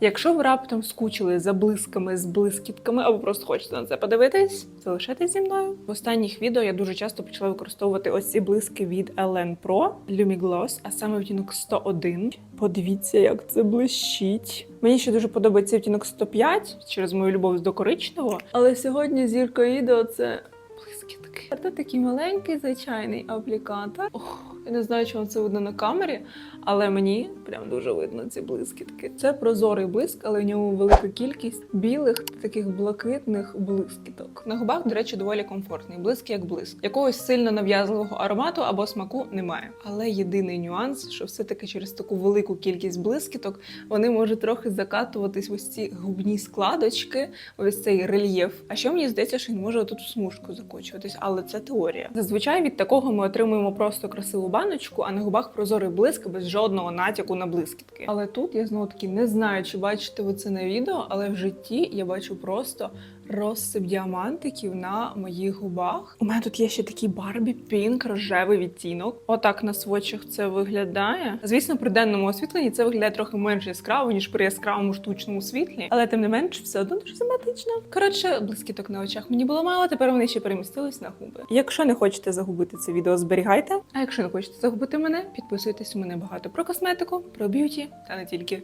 Якщо ви раптом скучили за блисками з блискітками, або просто хочете на це подивитись, залишайтесь зі мною. В останніх відео я дуже часто почала використовувати ось ці блиски від Ellen Pro Lumi Gloss, а саме відтінок 101. Подивіться, як це блищить. Мені ще дуже подобається відтінок 105 через мою любов до коричневого. Але сьогодні зірка відео це блискітки. Це такий маленький звичайний аплікатор. Ох, я не знаю, чи вам це видно на камері, але мені прям дуже видно ці блискітки. Це прозорий блиск, але в ньому велика кількість білих таких блакитних блискіток. На губах, до речі, доволі комфортний. Блиск як блиск. Якогось сильно нав'язливого аромату або смаку немає. Але єдиний нюанс, що все-таки через таку велику кількість блискіток вони можуть трохи закатуватись ось ці губні складочки, ось цей рельєф. А що мені здається, що він може тут в смужку закочуватись, але це теорія. Зазвичай від такого ми отримуємо просто красиву баночку, а на губах прозорий блиск без жодного натяку на блискітки. Але тут я знову таки не знаю, чи бачите ви це на відео, але в житті я бачу просто розсип діамантиків на моїх губах. У мене тут є ще такий Барбі Пінк, рожевий відтінок. Отак на сводчах це виглядає. Звісно, при денному освітленні це виглядає трохи менш яскраво, ніж при яскравому штучному світлі, але тим не менш, все одно дуже симпатично. Коротше, блискіток на очах мені було мало, тепер вони ще перемістились на губи. Якщо не хочете загубити це відео, зберігайте. А якщо не хочете загубити мене, підписуйтесь у мене багато про косметику, про б'юті та не тільки.